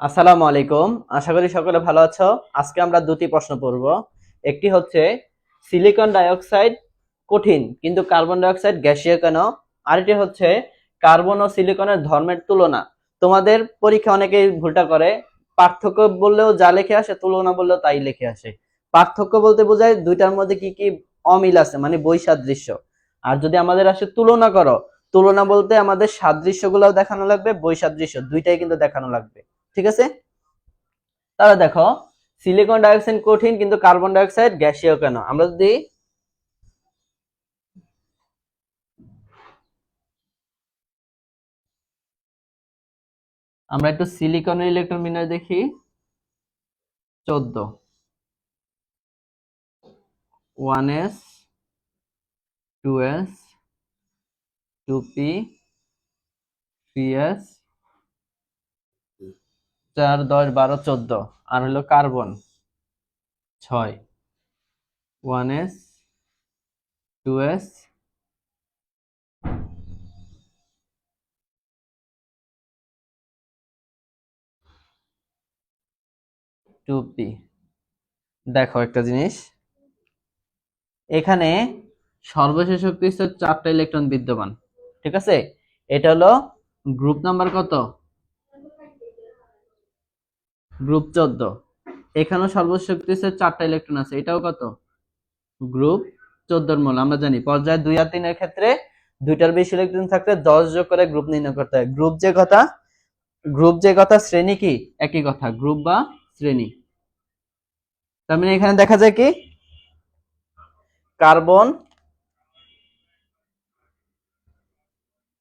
আসসালামু আলাইকুম। আশা করি সকলে ভালো আছো। আজকে আমরা দুটি প্রশ্ন পড়ব। একটি হচ্ছে সিলিকন ডাইঅক্সাইড কঠিন, কিন্তু কার্বন ডাইঅক্সাইড গ্যাসীয় কেন? আরেকটি হচ্ছে কার্বন ও সিলিকনের ধর্মের তুলনা। তোমাদের পরীক্ষা অনেকেই ভুলটা করে। পার্থক্য বললেও যা লিখে আসে, তুলনা বললেও তাই লিখে আসে। পার্থক্য বলতে বোঝায় দুইটার মধ্যে কি কি অমিল আছে মানে বৈসাদৃশ্য। আর যদি আমাদের আসে তুলনা করো, তুলনা বলতে আমাদের সাদৃশ্যগুলোও দেখানো লাগবে, বৈসাদৃশ্য, দুইটাই কিন্তু দেখানো লাগবে। ঠিক আছে? তাহলে দেখো সিলিকন ডাইঅক্সাইড কঠিন, কিন্তু কার্বন ডাইঅক্সাইড গ্যাসীয় কেন? আমরা যদি আমরা একটু সিলিকনের ইলেকট্রন বিন্যাস দেখি। চোদ্দ। One S, two S, two P, three S চার, দশ, বারো, চোদ্দ। আর হলো কার্বন। ছয়। One S, two S. Two P. দেখো একটা জিনিস। এখানে সর্বশেষ শক্তি চারটা ইলেকট্রন বিদ্যমান। ঠিক আছে? এটা হলো গ্রুপ নাম্বার কত? গ্রুপ চোদ্দ। এখানেও সর্বশক্তি স্তর চারটা ইলেকট্রন আছে। এটাও কত? গ্রুপ চোদ্দর মূল, আমরা জানি। পর্যায়ে দুই আর তিনের ক্ষেত্রে দুইটার বেশি ইলেকট্রন থাকলে দশ যোগ করে গ্রুপ নির্ণয় করতে হয়। গ্রুপ যে কথা, গ্রুপ যে কথা, শ্রেণি কি? একই কথা, গ্রুপ বা শ্রেণি। তার মানে এখানে দেখা যায় কি? কার্বন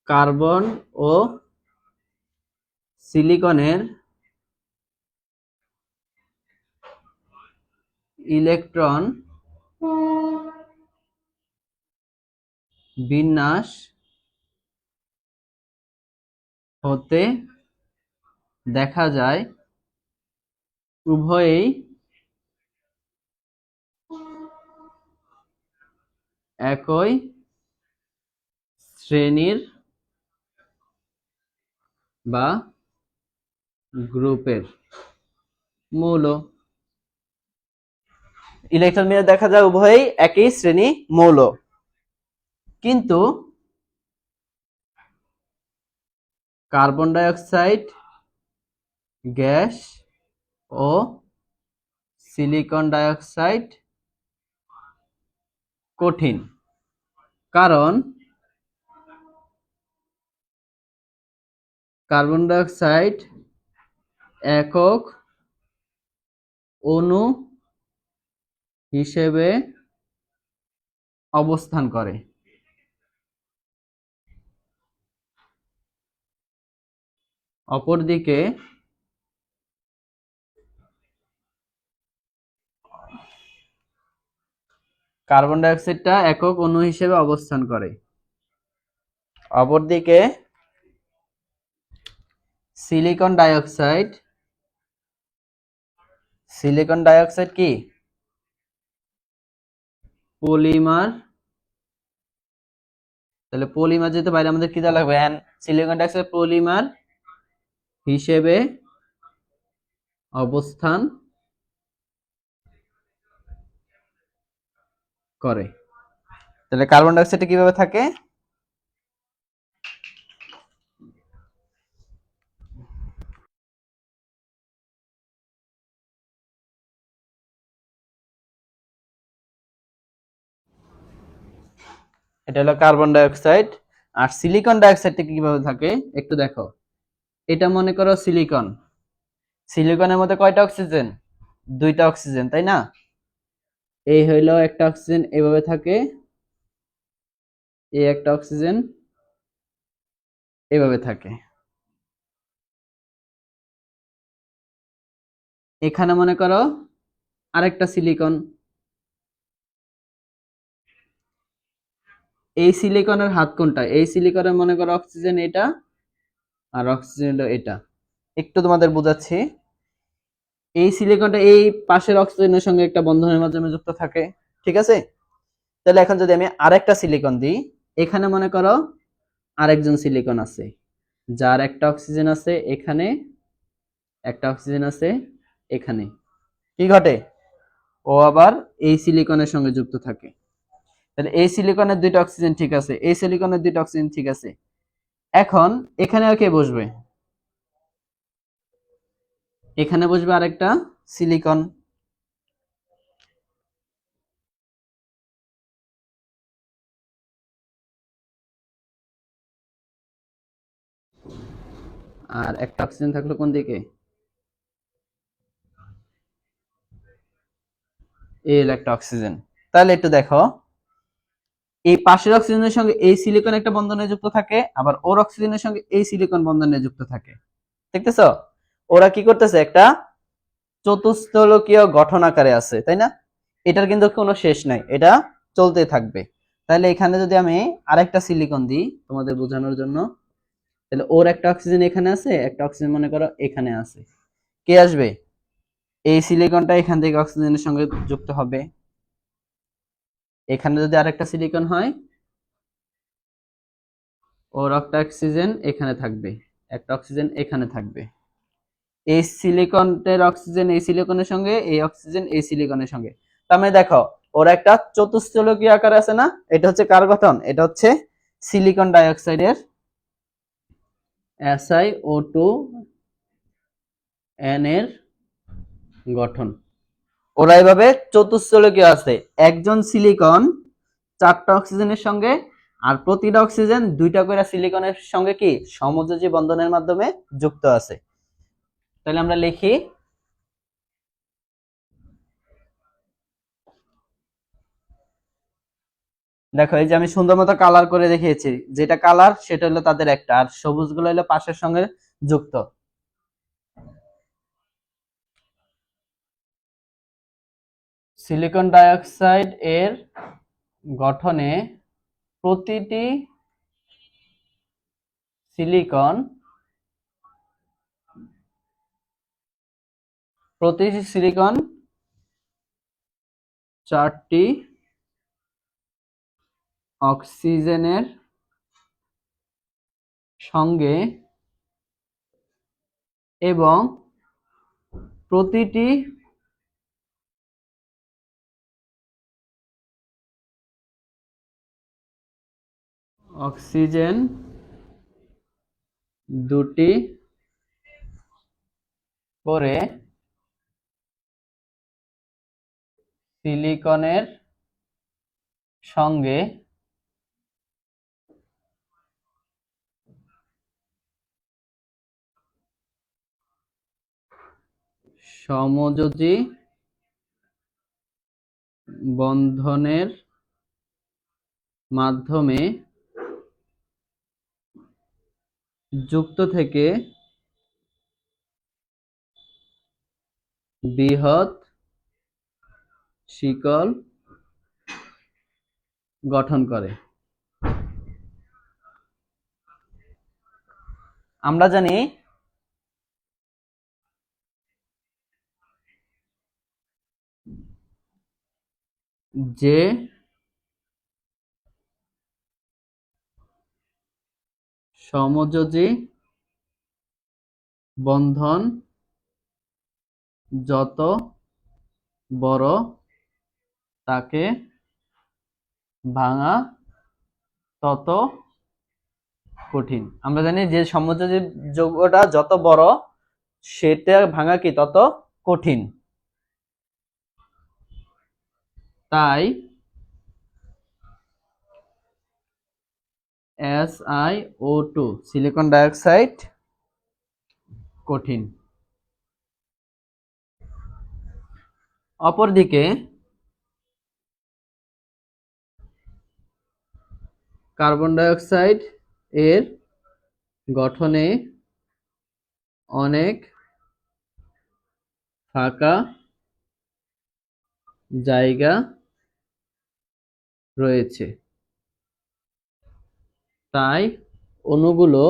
কার্বন ও সিলিকনের ইলেকট্রন বিন্যাস হতে দেখা যায় উভয়েই একই শ্রেণির বা গ্রুপের। মূল ইলেকট্রন বিন্যাস দেখা যায় উভয়ই একই শ্রেণি মৌল। কিন্তু কার্বন ডাইঅক্সাইড, গ্যাস ও সিলিকন ডাইঅক্সাইড কঠিন, কারণ কার্বন ডাইঅক্সাইড একক অণু হিসেবে অবস্থান করে। অপরদিকে কার্বন ডাইঅক্সাইডটা একক অণু হিসেবে অবস্থান করে। অপরদিকে সিলিকন ডাইঅক্সাইড। সিলিকন ডাইঅক্সাইড কি? পলিমার, তাহলে পলিমার যেতে বাইরে আমাদের কি লাগবে? অ্যান সিলিকন ডাইঅক্সাইড পলিমার হিসেবে অবস্থান করে। তাহলে কার্বন ডাইঅক্সাইড কীভাবে থাকে? এটা হলো কার্বন ডাইঅক্সাইড আর সিলিকন ডাইঅক্সাইডটা কীভাবে থাকে? একটু দেখো। এটা মনে করো সিলিকন সিলিকনের মধ্যে কয়টা অক্সিজেন দুইটা অক্সিজেন তাই না? এই হইল একটা অক্সিজেন এভাবে থাকে। এই একটা অক্সিজেন এভাবে থাকে। এখানে মনে করো আরেকটা সিলিকন এই সিলিকনের হাত কোনটা? এই সিলিকনের মনে করো অক্সিজেন এটা, আর অক্সিজেন এটা। একটু তোমাদের বোঝাচ্ছি। এই সিলিকনটা এই পাশের অক্সিজেনের সঙ্গে একটা বন্ধনের মাধ্যমে যুক্ত থাকে, ঠিক আছে? তাহলে এখন যদি আমি আরেকটা সিলিকন দিই, এখানে মনে করো আরেকজন সিলিকন আছে, যার একটা অক্সিজেন আছে এখানে, একটা অক্সিজেন আছে এখানে। কি ঘটে? ও আবার এই সিলিকনের সঙ্গে যুক্ত থাকে। তাহলে এই সিলিকনের দুইটা অক্সিজেন ঠিক আছে, এই সিলিকনের দুইটা অক্সিজেন ঠিক আছে। এখন এখানে কে বসবে? এখানে বসবে আরেকটা সিলিকন আর একটা অক্সিজেন থাকল কোন দিকে? এই একটা অক্সিজেন তাহলে একটু দেখো। এই পাশের অক্সিজেনের সঙ্গে এই সিলিকন একটা বন্ধনে যুক্ত থাকে, আবার ওর অক্সিজেনের সঙ্গে এই সিলিকন বন্ধনে যুক্ত থাকে। দেখতেছো? ওরা কি করতেছে? একটা চতুস্থলকীয় গঠন আকারে আছে, তাই না? এটার কিন্তু কোনো শেষ নাই, এটা চলতে থাকবে। তাহলে এখানে যদি আমি আরেকটা সিলিকন দিই তোমাদের বোঝানোর জন্য, তাহলে ওর একটা অক্সিজেন এখানে আছে, একটা অক্সিজেন মনে করো এখানে আছে। কে আসবে? এই সিলিকনটা এখান থেকে অক্সিজেনের সঙ্গে যুক্ত হবে। এখানে যদি আরেকটা সিলিকন হয়, ওর একটা অক্সিজেন এখানে থাকবে, একটা অক্সিজেন এখানে থাকবে। এই সিলিকনের অক্সিজেন এই সিলিকনের সঙ্গে, এই অক্সিজেন এই সিলিকনের সঙ্গে। তার মানে দেখো, ওর একটা চতুস্থলকীয় আকার আছে না? এটা হচ্ছে কার গঠন? এটা হচ্ছে সিলিকন ডাইঅক্সাইডের এসআইও টু এন এর গঠন। ওরা এভাবে চতুস্থলকীয় আছে। একজন সিলিকন চারটা অক্সিজেনের সঙ্গে, আর প্রতিটা অক্সিজেন দুইটা করে সিলিকনের সঙ্গে কি? সমযোজী বন্ধনের মাধ্যমে যুক্ত আছে। তাহলে আমরা লিখি, দেখো এই যে আমি সুন্দর মতো কালার করে দেখিয়েছি। যেটা কালার সেটা হলো তাদের একটা, আর সবুজগুলো হলো পাশের সঙ্গে যুক্ত। সিলিকন ডাইঅক্সাইড এর গঠনে প্রতিটি সিলিকন প্রতিটি সিলিকন চারটি অক্সিজেনের সঙ্গে এবং প্রতিটি অক্সিজেন দুটি করে সিলিকনের সঙ্গে সমযোজী বন্ধনের মাধ্যমে যুক্ত থেকে বৃহৎ শিকল গঠন করে। আমরা জানি যে সমযোজী বন্ধন যত বড় তাকে ভাঙা তত কঠিন। আমরা জানি যে সমযোজী যৌগটা যত বড়, সেটা ভাঙা কি? তত কঠিন। তাই S I O two silicon dioxide কঠিন। অপরদিকে, কার্বন ডাইঅক্সাইড এর গঠনে অনেক ফাঁকা জায়গা রয়েছে। তাই অণুগুলো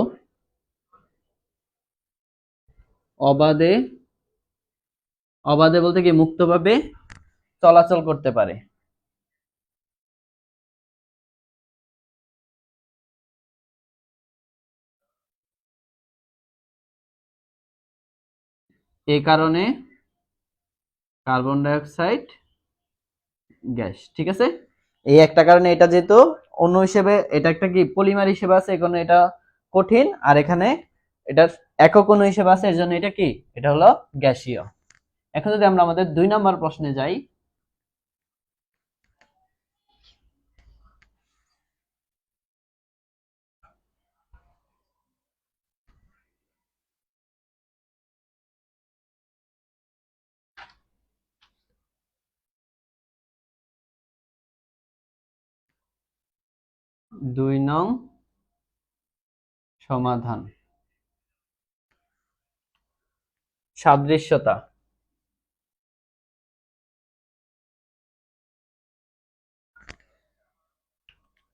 অবাধে অবাধে বলতে কি মুক্তভাবে চলাচল করতে পারে। এই কারণে কার্বন ডাইঅক্সাইড গ্যাস, ঠিক আছে? এই একটা কারণে এটা যেহেতু অন্য হিসেবে এটা একটা কি পলিমার হিসেবে আছে, এখন এটা কঠিন, আর এখানে এটা একক অণু হিসেবে আছে, এর জন্য এটা কি? এটা হলো গ্যাসীয়। এখন যদি আমরা আমাদের দুই নম্বর প্রশ্নে যাই দুই নং সমাধান। সাদৃশ্যতা।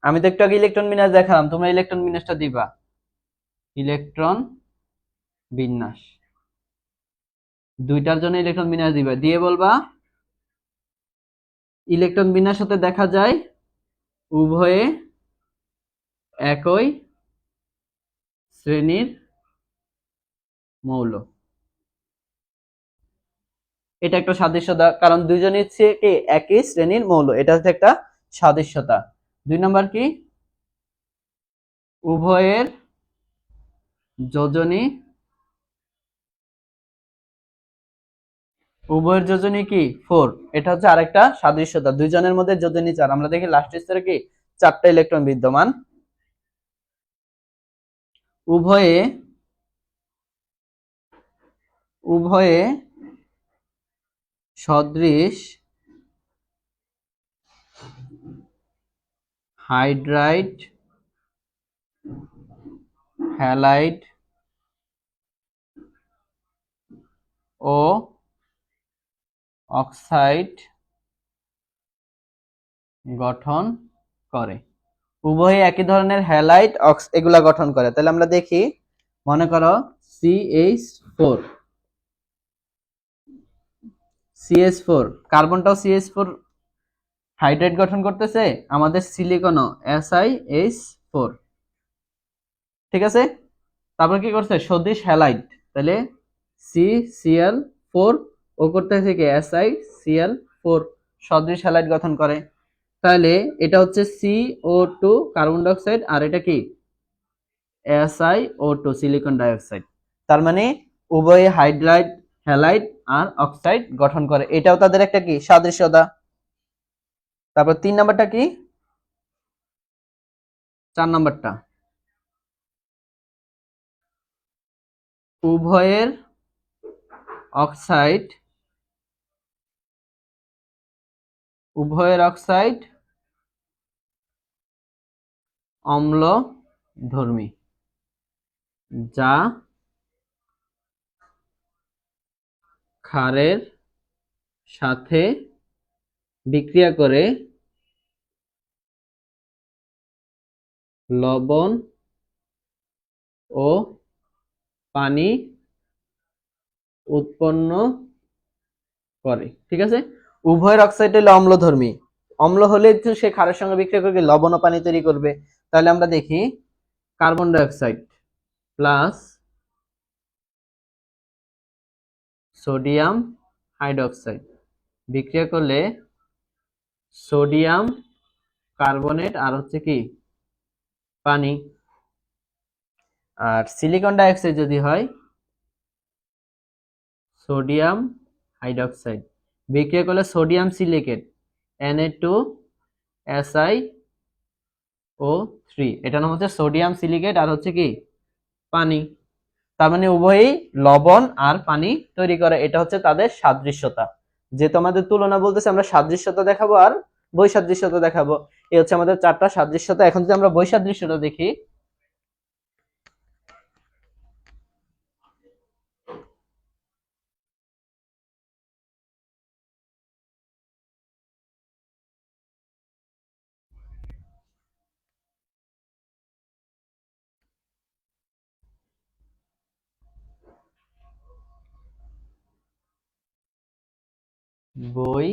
আমি তো একটু আগে ইলেকট্রন বিন্যাস দেখালাম, তোমরা ইলেকট্রন বিন্যাসটা দিবা। ইলেকট্রন বিন্যাস। দুইটার জন্য ইলেকট্রন বিন্যাস দিবা। দিয়ে বলবা, ইলেকট্রন বিন্যাস হতে দেখা যায় উভয়ে একই শ্রেণির মৌল। এটা একটা সাদৃশ্যতা, কারণ দুইজনই হচ্ছে কি একই শ্রেণির মৌল? এটা হচ্ছে একটা সাদৃশ্যতা। দুই নম্বর কি? উভয়ের যোজনী উভয়ের যোজনী কি? ফোর। এটা হচ্ছে আরেকটা সাদৃশ্যতা। দুইজনের মধ্যে যোজনী চার। আমরা দেখি লাস্ট স্তরে কি? চারটা ইলেকট্রন বিদ্যমান। উভয়ে উভয়ে সদৃশ হাইড্রাইট হ্যালাইড ও অক্সাইড গঠন করে। উভয়ে একই ধরনের হ্যালাইড অক্স এগুলা গঠন করে। তাহলে আমরা দেখি, মনে করো সিএইচ ফোর সিএস ফোর কার্বনটাও সিএস ফোর হাইড্রেট গঠন করতেছে, আমাদের সিলিকনও এসআইএইচ ফোর ঠিক আছে? তারপর কি করছে? সদৃশ হ্যালাইড তাহলে সি সিএল ফোর ও করতেছে কি এসআই সিএল ফোর সদৃশ হ্যালাইড গঠন করে। তাহলে এটা হচ্ছে C O two carbon dioxide আর এটা কি? SI O two silicon dioxide তার মানে উভয় হাইড্রাইড হ্যালাইড আর অক্সাইড গঠন করে। এটাও তাদের একটা কি? সাদৃশ্যতা। তারপর তিন নাম্বারটা কি? চার নাম্বারটা। উভয়ের অক্সাইড উভয়ের অক্সাইড অম্ল ধর্মী যা ক্ষারের সাথে বিক্রিয়া করে লবণ ও পানি উৎপন্ন করে। ঠিক আছে? উভয়ের অক্সাইড হলে অম্লধর্মী। অম্ল হলে সে ক্ষারের সঙ্গে বিক্রিয়া করে লবণ ও পানি তৈরি করবে। তাহলে আমরা দেখি carbon dioxide plus sodium hydroxide. বিক্রিয়া করলে সোডিয়াম কার্বনেট আর হচ্ছে কি? পানি। আর সিলিকন ডাইঅক্সাইড যদি হয়, সোডিয়াম হাইড্রোক্সাইড। বিক্রিয়া করলে sodium silicate Na two SI O three. এটার নাম হচ্ছে সোডিয়াম সিলিকেট আর হচ্ছে কি? পানি। তার মানে উভয়ই লবণ আর পানি তৈরি করে। এটা হচ্ছে তাদের সাদৃশ্যতা। যে তোমাদের তুলনা বলতেছে আমরা সাদৃশ্যতা দেখাবো আর বৈসাদৃশ্যতা দেখাবো। এই হচ্ছে আমাদের চারটা সাদৃশ্যতা। এখন যদি আমরা বৈসাদৃশ্যতা দেখি বই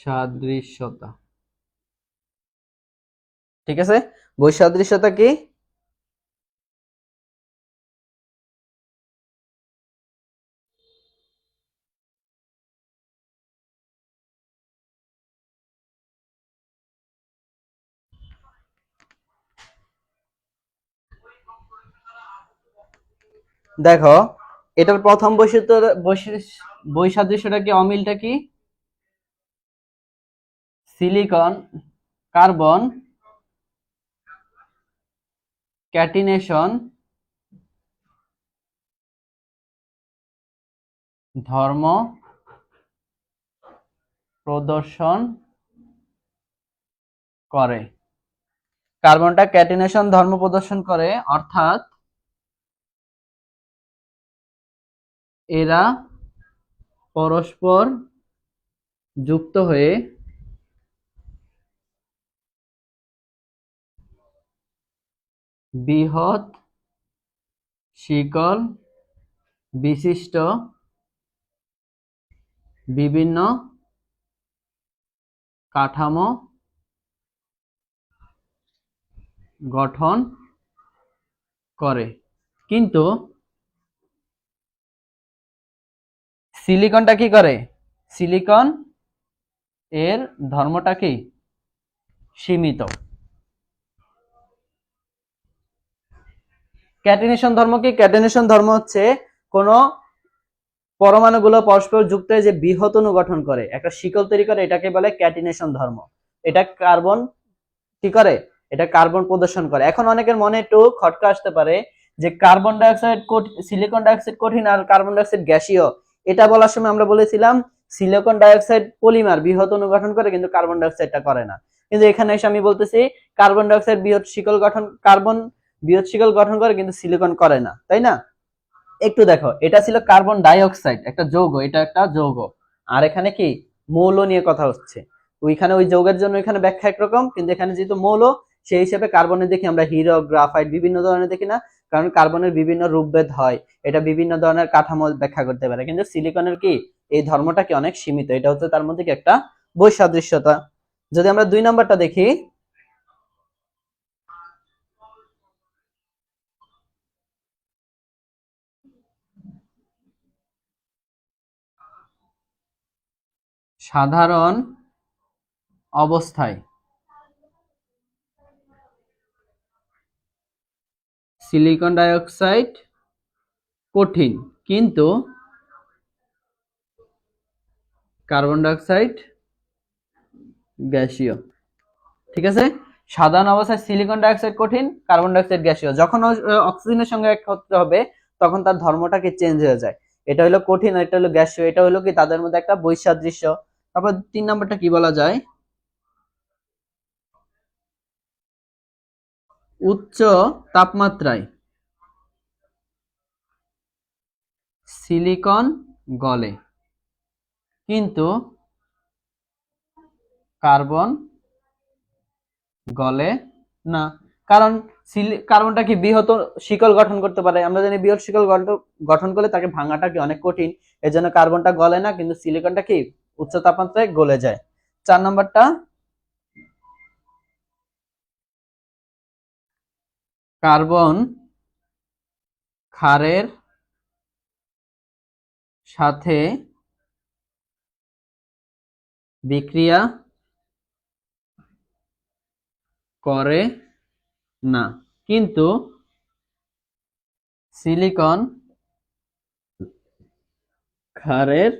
সাদৃশ্যতা। ঠিক আছে? বৈসাদৃশ্যতা কি? দেখো, এটার প্রথম বৈশিষ্ট্য বৈসাদৃশ্যটা কি, অমিলটা কি? সিলিকন, কার্বন, ক্যাটিনেশন, ধর্ম, প্রদর্শন করে। কার্বনটা ক্যাটিনেশন, ধর্ম প্রদর্শন করে, অর্থাৎ এরা পরস্পর যুক্ত হয়ে বৃহৎ শিকল বিশিষ্ট বিভিন্ন কাঠামো গঠন করে। কিন্তু সিলিকনটা কি করে? সিলিকন এর ধর্মটা কি? সীমিত। ক্যাটিনেশন ধর্ম কি? ক্যাটিনেশন ধর্ম হচ্ছে কোন পরমাণুগুলো পরস্পর যুক্ত হয়ে যে বৃহৎ অণু গঠন করে। একটা শিকল তৈরি করে, এটাকে বলে ক্যাটিনেশন ধর্ম। এটা কার্বন কি করে? এটা কার্বন প্রদর্শন করে। এখন অনেকের মনে একটু খটকা আসতে পারে যে কার্বন ডাইঅক্সাইড সিলিকন ডাইঅক্সাইড কঠিন আর কার্বন ডাইঅক্সাইড গ্যাসীয়। এটা বলার সময় আমরা বলেছিলাম সিলিকন ডাইঅক্সাইড পলিমার বৃহৎ অণু গঠন করে, কিন্তু কার্বন ডাইঅক্সাইডটা করে না। কিন্তু এখানে এসে আমি বলতেছি কার্বন ডাইঅক্সাইড বৃহৎ শিকল গঠন কার্বন বৃহৎ শিকল গঠন করে, কিন্তু সিলিকন করে না, তাই না? একটু দেখো, এটা ছিল কার্বন ডাইঅক্সাইড একটা যৌগ, এটা একটা যৌগ। আর এখানে কি? মৌল নিয়ে কথা হচ্ছে। ওইখানে ওই যৌগের জন্য এখানে ব্যাখ্যা একরকম, কিন্তু এখানে যেহেতু মৌল, সেই হিসেবে কার্বনে দেখি আমরা হিরো গ্রাফাইট বিভিন্ন ধরনের দেখি না। কারণ কার্বনের বিভিন্ন রূপভেদ হয়। এটা বিভিন্ন ধরনের কাঠামো ব্যাখ্যা করতে পারে। কিন্তু সিলিকনের কি? এই ধর্মটা কি অনেক সীমিত? এটা হচ্ছে তার মধ্যে কি একটা বৈসাদৃশ্যতা। যদি আমরা দুই নম্বরটা দেখি। সাধারণ অবস্থায় সিলিকন ডাইঅক্সাইড কঠিন। কিন্তু কার্বন ডাইঅক্সাইড গ্যাসীয়। ঠিক আছে? সাধারণ অবস্থায় সিলিকন ডাইঅক্সাইড কঠিন কার্বন ডাইঅক্সাইড গ্যাসীয়। যখন অক্সিজেনের সঙ্গে একত্র হবে, তখন তার ধর্মটা কি চেঞ্জ হয়ে যায়। এটা হলো কঠিন আর এটা হলো গ্যাসীয়। এটা হলো কি তাদের মধ্যে একটা বৈসাদৃশ্য। তারপর তিন নম্বরটা কি বলা যায়? উচ্চ তাপমাত্রায়। সিলিকন গলে। কিন্তু কার্বন গলে না। কারণ কার্বনটা কি বৃহৎ শিকল গঠন করতে পারে? আমরা জানি বৃহৎ শিকল গঠ- গঠন করলে তাকে ভাঙাটা কি অনেক কঠিন। এজন্য কার্বনটা গলে না, কিন্তু সিলিকনটা কি উচ্চ তাপমাত্রায় গলে যায়। চার নম্বরটা কার্বন ক্ষারের সাথে বিক্রিয়া করে না। কিন্তু সিলিকন ক্ষারের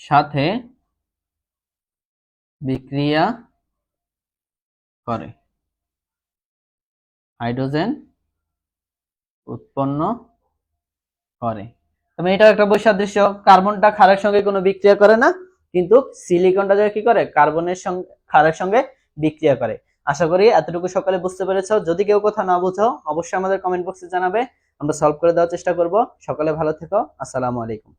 সাথে বিক্রিয়া করে। হাইড্রোজেন উৎপন্ন করে। তবে এটা একটা বৈসাদৃশ্য, কার্বনটা ক্ষারের সঙ্গে কোনো বিক্রিয়া করে না, কিন্তু সিলিকনটা যে কি করে? কার্বনের সঙ্গে, ক্ষারের সঙ্গে বিক্রিয়া করে। আশা করি এতটুকু সকালে বুঝতে পেরেছ। যদি কেউ কোথাও না বুঝো, অবশ্যই আমাদের কমেন্ট বক্সে জানাবে। আমরা সলভ করে দেওয়ার চেষ্টা করব। সকালে ভালো থেকো। আসসালামু আলাইকুম।